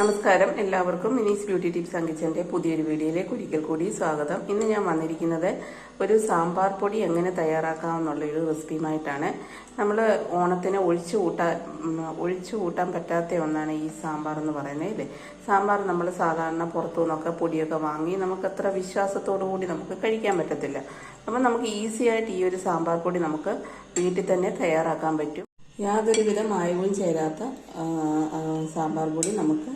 നമസ്കാരം എല്ലാവർക്കും. മിനീസ് beauty tips അങ്കിച്ചന്റെ പുതിയൊരു വീഡിയോയിലേക്ക് ഒരിക്കൽ കൂടി സ്വാഗതം. ഇന്ന് ഞാൻ വന്നിരിക്കുന്നത് ഒരു സാമ്പാർ പൊടി എങ്ങനെ തയ്യാറാക്കാം എന്നുള്ളൊരു റെസിപ്പിയുമായിട്ടാണ്. നമ്മൾ ഓണത്തിന് ഒഴിച്ചു കൂട്ടാൻ ഒഴിച്ചു കൂട്ടാൻ പറ്റാത്ത ഒന്നാണ് ഈ സാമ്പാർ എന്ന് പറയുന്നത് ഇല്ലേ സാമ്പാർ നമ്മൾ സാധാരണ പുറത്തു നിന്നൊക്കെ പൊടിയൊക്കെ വാങ്ങി നമുക്ക് അത്ര വിശ്വാസത്തോടു കൂടി നമുക്ക് കഴിക്കാൻ പറ്റത്തില്ല. അപ്പം നമുക്ക് ഈസിയായിട്ട് ഈ ഒരു സാമ്പാർ പൊടി നമുക്ക് വീട്ടിൽ തന്നെ തയ്യാറാക്കാൻ പറ്റും. യാതൊരുവിധ മായവും ചേരാത്ത സാമ്പാർ പൊടി നമുക്ക്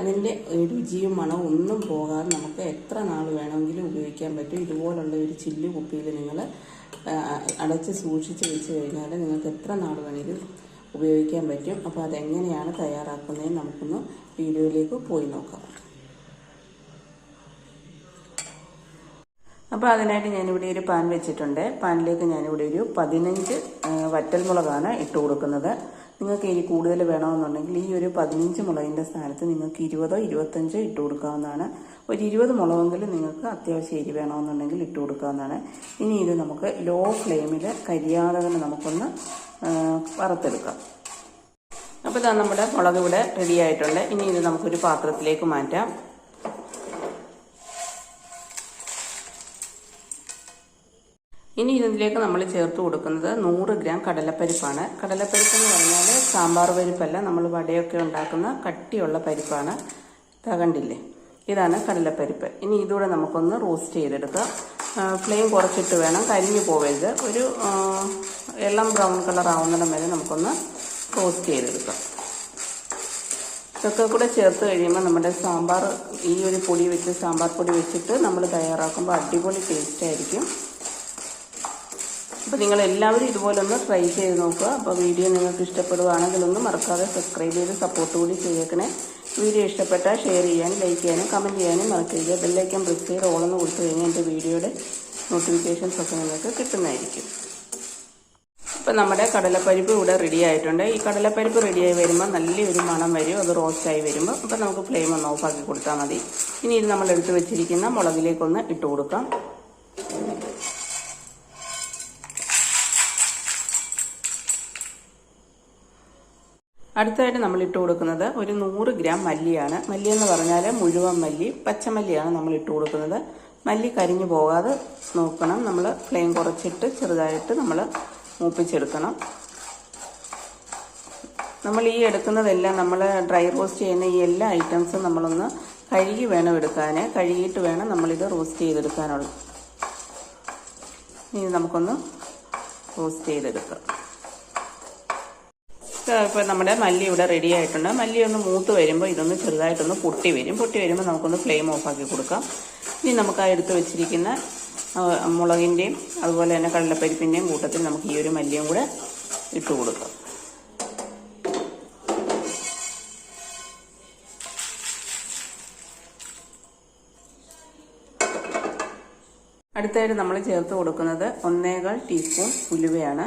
അതിന്റെ രുചിയും മണവും ഒന്നും പോകാതെ നമുക്ക് എത്ര നാൾ വേണമെങ്കിലും ഉപയോഗിക്കാൻ പറ്റും. ഇതുപോലുള്ള ഒരു ചില്ല് കുപ്പിയിൽ നിങ്ങൾ അടച്ച് സൂക്ഷിച്ച് വെച്ച് കഴിഞ്ഞാൽ നിങ്ങൾക്ക് എത്ര നാൾ വേണമെങ്കിലും ഉപയോഗിക്കാൻ പറ്റും. അപ്പോൾ അതെങ്ങനെയാണ് തയ്യാറാക്കുന്നതെന്ന് നമുക്കൊന്ന് വീഡിയോയിലേക്ക് പോയി നോക്കാം. അപ്പോൾ അതിനായിട്ട് ഞാനിവിടെ ഒരു പാൻ വെച്ചിട്ടുണ്ട്. പാനിലേക്ക് ഞാനിവിടെ ഒരു പതിനഞ്ച് വറ്റൽമുളകാണ് ഇട്ട് കൊടുക്കുന്നത്. നിങ്ങൾക്ക് ഇനി കൂടുതൽ വേണമെന്നുണ്ടെങ്കിൽ ഈ ഒരു പതിനഞ്ച് മുളകിന്റെ സ്ഥാനത്ത് നിങ്ങൾക്ക് ഇരുപതോ ഇരുപത്തഞ്ചോ ഇട്ട് കൊടുക്കാവുന്നതാണ്. ഒരു ഇരുപത് മുളകെങ്കിലും നിങ്ങൾക്ക് അത്യാവശ്യം എരി വേണമെന്നുണ്ടെങ്കിൽ ഇട്ട് കൊടുക്കാവുന്നതാണ്. ഇനി ഇത് നമുക്ക് ലോ ഫ്ലെയിമിൽ കരിയാതെ തന്നെ നമുക്കൊന്ന് വറുത്തെടുക്കാം. അപ്പോൾ ഇതാ നമ്മുടെ മുളക് ഇവിടെ റെഡി ആയിട്ടുണ്ട്. ഇനി ഇത് നമുക്കൊരു പാത്രത്തിലേക്ക് മാറ്റാം. ഇനി ഇതിലേക്ക് നമ്മൾ ചേർത്ത് കൊടുക്കുന്നത് നൂറ് ഗ്രാം കടലപ്പരിപ്പാണ്. കടലപ്പരിപ്പ് എന്ന് പറഞ്ഞാൽ സാമ്പാർ പരിപ്പല്ല നമ്മൾ വടയൊക്കെ ഉണ്ടാക്കുന്ന കട്ടിയുള്ള പരിപ്പാണ്. തകണ്ടില്ലേ കണ്ടില്ലേ? ഇതാണ് കടലപ്പരിപ്പ്. ഇനി ഇതുകൂടെ നമുക്കൊന്ന് റോസ്റ്റ് ചെയ്തെടുക്കാം. ഫ്ലെയിം കുറച്ചിട്ട് വേണം കരിഞ്ഞു പോവരുത്. ഒരു എല്ലാം ബ്രൗൺ കളർ ആവുന്നിടം വരെ നമുക്കൊന്ന് റോസ്റ്റ് ചെയ്തെടുക്കാം. ഇതൊക്കെ കൂടെ ചേർത്ത് കഴിയുമ്പോൾ നമ്മുടെ സാമ്പാർ ഈ ഒരു പൊടി വെച്ച് സാമ്പാർ പൊടി വെച്ചിട്ട് നമ്മൾ തയ്യാറാക്കുമ്പോൾ അടിപൊളി ടേസ്റ്റ് ആയിരിക്കും. അപ്പോൾ നിങ്ങൾ എല്ലാവരും ഇതുപോലെ ഒന്ന് ട്രൈ ചെയ്ത് നോക്കുക. അപ്പോൾ വീഡിയോ നിങ്ങൾക്ക് ഇഷ്ടപ്പെടുകയാണെങ്കിൽ ഒന്ന് മറക്കാതെ സബ്സ്ക്രൈബ് ചെയ്ത് സപ്പോർട്ട് കൂടി ചെയ്തേക്കണേ വീഡിയോ ഇഷ്ടപ്പെട്ടാൽ ഷെയർ ചെയ്യാനും ലൈക്ക് ചെയ്യാനും കമന്റ് ചെയ്യാനും മറക്കരുത്. ബെല്ലൈക്കൻ പ്രസ് ചെയ്ത് ഓളെന്ന് കൊടുത്തു കഴിഞ്ഞാൽ എന്റെ വീഡിയോയുടെ നോട്ടിഫിക്കേഷൻസ് ഒക്കെ നിങ്ങൾക്ക് കിട്ടുന്നതായിരിക്കും. ഇപ്പം നമ്മുടെ കടലപ്പരിപ്പ് ഇവിടെ റെഡി ആയിട്ടുണ്ട്. ഈ കടലപ്പരിപ്പ് റെഡിയായി വരുമ്പോൾ നല്ലൊരു മണം വരും. അത് റോസ്റ്റായി വരുമ്പോൾ അപ്പം നമുക്ക് ഫ്ലെയിം ഒന്ന് ഓഫാക്കി കൊടുത്താൽ മതി. ഇനി ഇത് നമ്മൾ എടുത്ത് വെച്ചിരിക്കുന്ന മുളകിലേക്കൊന്ന് ഇട്ട് കൊടുക്കാം. അടുത്തായിട്ട് നമ്മൾ ഇട്ട് കൊടുക്കുന്നത് ഒരു നൂറ് ഗ്രാം മല്ലിയാണ്. മല്ലി എന്ന് പറഞ്ഞാൽ മുഴുവൻ മല്ലി പച്ചമല്ലിയാണ് നമ്മൾ ഇട്ട് കൊടുക്കുന്നത്. മല്ലി കരിഞ്ഞു പോകാതെ നോക്കണം. നമ്മൾ ഫ്ലെയിം കുറച്ചിട്ട് ചെറുതായിട്ട് നമ്മൾ മൂപ്പിച്ചെടുക്കണം. നമ്മൾ ഈ എടുക്കുന്നതെല്ലാം നമ്മൾ ഡ്രൈ റോസ്റ്റ് ചെയ്യുന്ന ഈ എല്ലാ ഐറ്റംസും നമ്മളൊന്ന് കഴുകി വേണം എടുക്കാൻ കഴുകിയിട്ട് വേണം നമ്മളിത് റോസ്റ്റ് ചെയ്തെടുക്കാനുള്ളത് ഇനി നമുക്കൊന്ന് റോസ്റ്റ് ചെയ്തെടുക്കാം. ഇപ്പോൾ നമ്മുടെ മല്ലി ഇവിടെ റെഡി ആയിട്ടുണ്ട്. മല്ലി ഒന്ന് മൂത്ത് വരുമ്പോൾ ഇതൊന്ന് ചെറുതായിട്ടൊന്ന് പൊട്ടി വരും. പൊട്ടി വരുമ്പോൾ നമുക്കൊന്ന് ഫ്ലെയിം ഓഫാക്കി കൊടുക്കാം. ഇനി നമുക്ക് ആ എടുത്ത് വെച്ചിരിക്കുന്ന മുളകിന്റെയും അതുപോലെ തന്നെ കടലപ്പരിപ്പിന്റെയും കൂട്ടത്തിൽ നമുക്ക് ഈ ഒരു മല്ലിയും കൂടെ ഇട്ട് കൊടുക്കാം. അടുത്തായിട്ട് നമ്മൾ ചേർത്ത് കൊടുക്കുന്നത് ഒന്നേകാൽ ടീസ്പൂൺ ഉലുവയാണ്.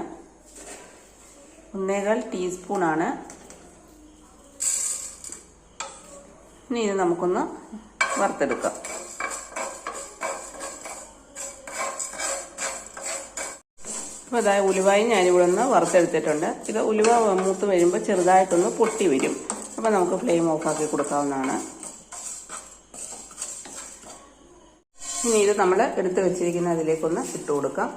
ഒന്നേകാൽ ടീസ്പൂണാണ്. ഇനി ഇത് നമുക്കൊന്ന് വറുത്തെടുക്കാം. അപ്പോൾ അതായത് ഉലുവായി ഞാനിവിടെ നിന്ന് വറുത്തെടുത്തിട്ടുണ്ട്. ഇത് ഉലുവ മൂത്ത് വരുമ്പോൾ ചെറുതായിട്ടൊന്ന് പൊട്ടി വരും. അപ്പോൾ നമുക്ക് ഫ്ലെയിം ഓഫാക്കി കൊടുക്കാവുന്നതാണ്. ഇനി ഇത് നമ്മൾ എടുത്ത് വെച്ചിരിക്കുന്ന അതിലേക്കൊന്ന് ഇട്ട് കൊടുക്കാം.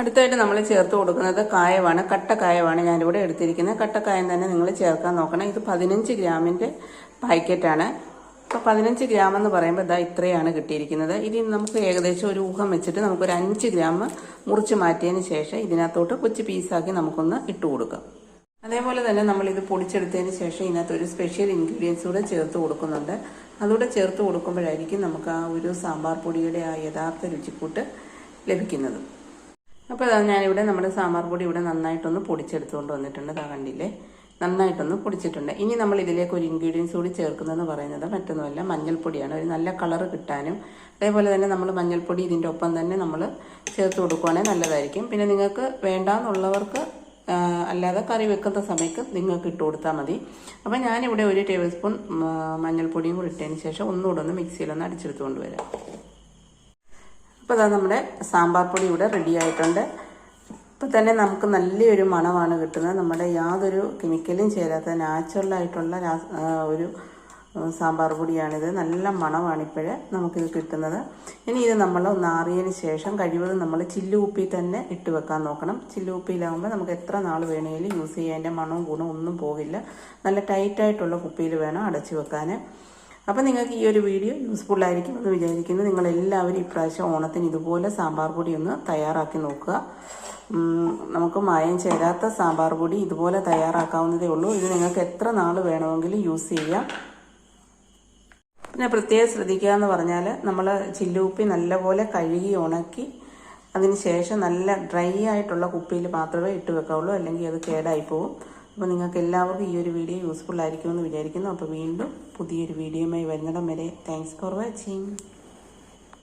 അടുത്തായിട്ട് നമ്മൾ ചേർത്ത് കൊടുക്കുന്നത് കായവാണ് കട്ട കായമാണ് ഞാനിവിടെ എടുത്തിരിക്കുന്നത്. കട്ടക്കായം തന്നെ നിങ്ങൾ ചേർക്കാൻ നോക്കണം. ഇത് പതിനഞ്ച് ഗ്രാമിന്റെ പാക്കറ്റാണ്. അപ്പോൾ പതിനഞ്ച് ഗ്രാം എന്ന് പറയുമ്പോൾ ഇതാ ഇത്രയാണ് കിട്ടിയിരിക്കുന്നത്. ഇനി നമുക്ക് ഏകദേശം ഒരു ഊഹം വെച്ചിട്ട് നമുക്കൊരു അഞ്ച് ഗ്രാം മുറിച്ച് മാറ്റിയതിന് ശേഷം ഇതിനകത്തോട്ട് കൊച്ചു പീസാക്കി നമുക്കൊന്ന് ഇട്ട് കൊടുക്കാം. അതേപോലെ തന്നെ നമ്മൾ ഇത് പൊടിച്ചെടുത്തതിന് ശേഷം ഇതിനകത്ത് ഒരു സ്പെഷ്യൽ ഇൻഗ്രീഡിയൻസ് കൂടെ ചേർത്ത് കൊടുക്കുന്നുണ്ട്. അതുകൂടെ ചേർത്ത് കൊടുക്കുമ്പോഴായിരിക്കും നമുക്ക് ആ ഒരു സാമ്പാർ പൊടിയുടെ ആ യഥാർത്ഥ രുചിക്കൂട്ട് ലഭിക്കുന്നത്. അപ്പോൾ അതാ ഞാനിവിടെ നമ്മുടെ സാമ്പാർ പൊടി ഇവിടെ നന്നായിട്ടൊന്ന് പൊടിച്ചെടുത്തുകൊണ്ട് വന്നിട്ടുണ്ട്. അതാ കണ്ടില്ലേ? നന്നായിട്ടൊന്ന് പൊടിച്ചിട്ടുണ്ട്. ഇനി നമ്മൾ ഇതിലേക്ക് ഒരു ഇൻഗ്രീഡിയൻസ് കൂടി ചേർക്കുന്നതെന്ന് പറയുന്നത് മറ്റൊന്നുമല്ല മഞ്ഞൾപ്പൊടിയാണ്. ഒരു നല്ല കളർ കിട്ടാനും അതേപോലെ തന്നെ നമ്മൾ മഞ്ഞൾപ്പൊടി ഇതിന്റെ ഒപ്പം തന്നെ നമ്മൾ ചേർത്ത് കൊടുക്കുവാണെങ്കിൽ നല്ലതായിരിക്കും. പിന്നെ നിങ്ങൾക്ക് വേണ്ടാന്നുള്ളവർക്ക് അല്ലാതെ കറി വെക്കുന്ന സമയത്ത് നിങ്ങൾക്ക് ഇട്ട് കൊടുത്താൽ മതി. അപ്പോൾ ഞാനിവിടെ ഒരു ടേബിൾ സ്പൂൺ മഞ്ഞൾപ്പൊടിയും കൂടി ഇട്ടതിന് ശേഷം ഒന്നുകൂടെ ഒന്ന് മിക്സിയിലൊന്ന് അടിച്ചെടുത്തുകൊണ്ട് വരാം. അപ്പോൾ അതാ നമ്മുടെ സാമ്പാർ പൊടി ഇവിടെ റെഡി ആയിട്ടുണ്ട്. ഇപ്പം തന്നെ നമുക്ക് നല്ലൊരു മണമാണ് കിട്ടുന്നത്. നമ്മുടെ യാതൊരു കെമിക്കലും ചേരാത്ത നാച്ചുറലായിട്ടുള്ള ഒരു സാമ്പാർ പൊടിയാണിത്. നല്ല മണമാണിപ്പോഴേ നമുക്കിത് കിട്ടുന്നത്. ഇനി ഇത് നമ്മൾ ഒന്ന് ആറിയതിന് ശേഷം കഴിവതും നമ്മൾ ചില്ലുകുപ്പി തന്നെ ഇട്ട് വെക്കാൻ നോക്കണം. ചില്ലുകുപ്പിയിലാകുമ്പോൾ നമുക്ക് എത്ര നാൾ വേണമെങ്കിലും യൂസ് ചെയ്യാൻ മണവും ഗുണവും ഒന്നും പോകില്ല. നല്ല ടൈറ്റായിട്ടുള്ള കുപ്പിയിൽ വേണം അടച്ചു വെക്കാൻ അപ്പം നിങ്ങൾക്ക് ഈ ഒരു വീഡിയോ യൂസ്ഫുൾ ആയിരിക്കും എന്ന് വിചാരിക്കുന്നു. നിങ്ങളെല്ലാവരും ഇപ്രാവശ്യം ഓണത്തിന് ഇതുപോലെ സാമ്പാർ പൊടി ഒന്ന് തയ്യാറാക്കി നോക്കുക. നമുക്ക് മായം ചേരാത്ത സാമ്പാർ പൊടി ഇതുപോലെ തയ്യാറാക്കാവുന്നതേ ഉള്ളൂ. ഇത് നിങ്ങൾക്ക് എത്ര നാൾ വേണമെങ്കിലും യൂസ് ചെയ്യാം. പിന്നെ പ്രത്യേകം ശ്രദ്ധിക്കുക എന്ന് പറഞ്ഞാൽ നമ്മൾ ചില്ലുപ്പി നല്ലപോലെ കഴുകി ഉണക്കി അതിന് ശേഷം നല്ല ഡ്രൈ ആയിട്ടുള്ള കുപ്പിയിൽ മാത്രമേ ഇട്ട് വെക്കാവുള്ളൂ. അല്ലെങ്കിൽ അത് കേടായി പോകും അപ്പോൾ നിങ്ങൾക്ക് എല്ലാവർക്കും ഈ ഒരു വീഡിയോ യൂസ്ഫുൾ ആയിരിക്കുമെന്ന് വിചാരിക്കുന്നു. അപ്പോൾ വീണ്ടും പുതിയൊരു വീഡിയോയുമായി വരുന്നിടം വരെ. Thanks for watching